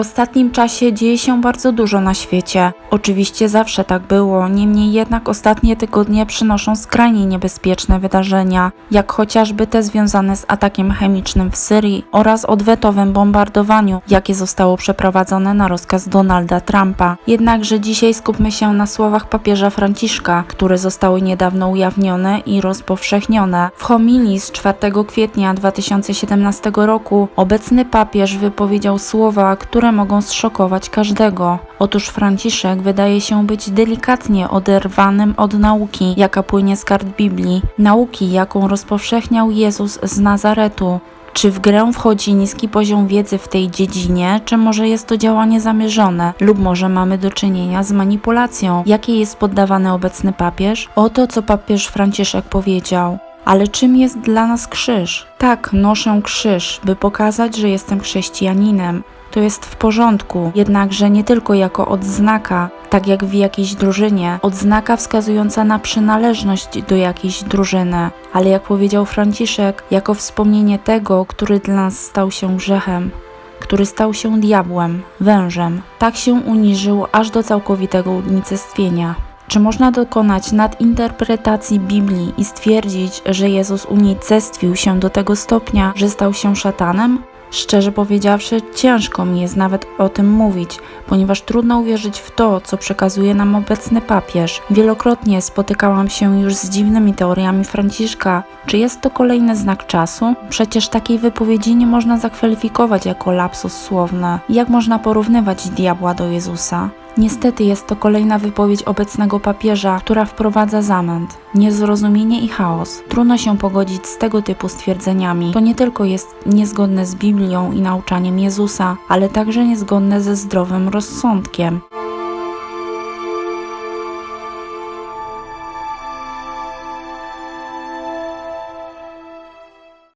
ostatnim czasie dzieje się bardzo dużo na świecie. Oczywiście zawsze tak było, niemniej jednak ostatnie tygodnie przynoszą skrajnie niebezpieczne wydarzenia, jak chociażby te związane z atakiem chemicznym w Syrii oraz odwetowym bombardowaniu, jakie zostało przeprowadzone na rozkaz Donalda Trumpa. Jednakże dzisiaj skupmy się na słowach papieża Franciszka, które zostały niedawno ujawnione i rozpowszechnione. W homilii z 4 kwietnia 2017 roku obecny papież wypowiedział słowa, które mogą zszokować każdego. Otóż Franciszek wydaje się być delikatnie oderwanym od nauki, jaka płynie z kart Biblii, nauki, jaką rozpowszechniał Jezus z Nazaretu. Czy w grę wchodzi niski poziom wiedzy w tej dziedzinie, czy może jest to działanie zamierzone, lub może mamy do czynienia z manipulacją, jakiej jest poddawany obecny papież? Oto co papież Franciszek powiedział. Ale czym jest dla nas krzyż? Tak, noszę krzyż, by pokazać, że jestem chrześcijaninem. To jest w porządku, jednakże nie tylko jako odznaka, tak jak w jakiejś drużynie, odznaka wskazująca na przynależność do jakiejś drużyny, ale jak powiedział Franciszek, jako wspomnienie tego, który dla nas stał się grzechem który stał się diabłem, wężem. Tak się uniżył aż do całkowitego unicestwienia. Czy można dokonać nadinterpretacji Biblii i stwierdzić, że Jezus unicestwił się do tego stopnia, że stał się szatanem? Szczerze powiedziawszy, ciężko mi jest nawet o tym mówić, ponieważ trudno uwierzyć w to, co przekazuje nam obecny papież. Wielokrotnie spotykałam się już z dziwnymi teoriami Franciszka. Czy jest to kolejny znak czasu? Przecież takiej wypowiedzi nie można zakwalifikować jako lapsus słowny. Jak można porównywać diabła do Jezusa? Niestety jest to kolejna wypowiedź obecnego papieża, która wprowadza zamęt, niezrozumienie i chaos. Trudno się pogodzić z tego typu stwierdzeniami. To nie tylko jest niezgodne z Biblią i nauczaniem Jezusa, ale także niezgodne ze zdrowym rozsądkiem.